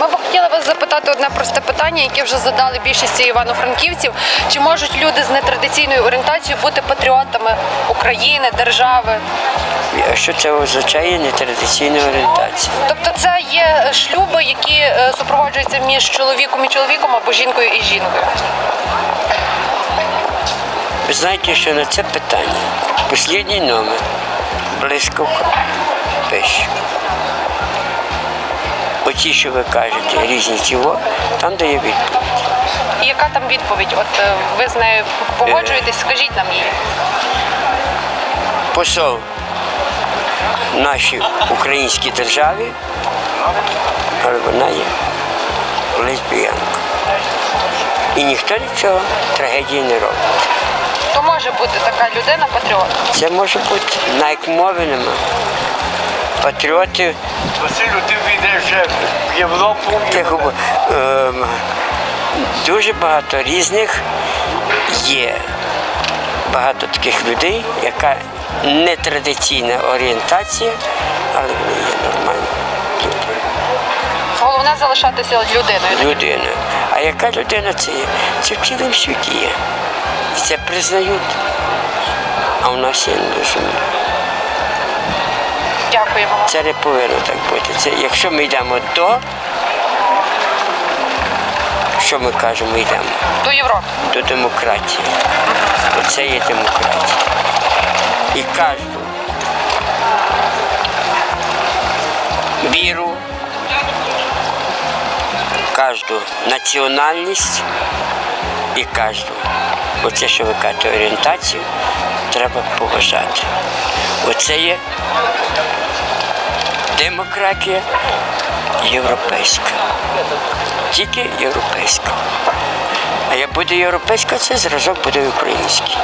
Ми б хотіли вас запитати одне просте питання, яке вже задали більшості івано-франківців. Чи можуть люди з нетрадиційною орієнтацією бути патріотами України, держави? А що це означає нетрадиційна орієнтація? Тобто це є шлюби, які е, супроводжуються між чоловіком і чоловіком або жінкою і жінкою. Ви знаєте, що на це питання послідній номер блискавка пише. Оці, що ви кажете, різні тіло, там дає відповідь. І яка там відповідь? От е, ви з нею погоджуєтесь, скажіть нам її. Посол нашій українській державі, але вона є лесбіянка. І ніхто нічого трагедії не робить. То може бути така людина патріот. Це може бути навіть мови нема. Патріоти Василю, ти війдеш вже в Європу. Тихо, ем, дуже багато різних є. Багато таких людей, яка нетрадиційна орієнтація, але вони є нормальні люди. Головне залишатися людиною. людина. А яка людина це є? Це в цілому світі є. І це признають. А у нас я не розумію. Дякуємо. Це не повинно так бути. Це, якщо ми йдемо до, що ми кажемо, ми йдемо До Європи. до демократії. Оце є демократія. І кожну віру, кожну національність і кожну, оце, що ви кажете, орієнтацію, треба поважати. Оце є демократія європейська. Тільки європейська. А як буде європейська, це зразок буде український.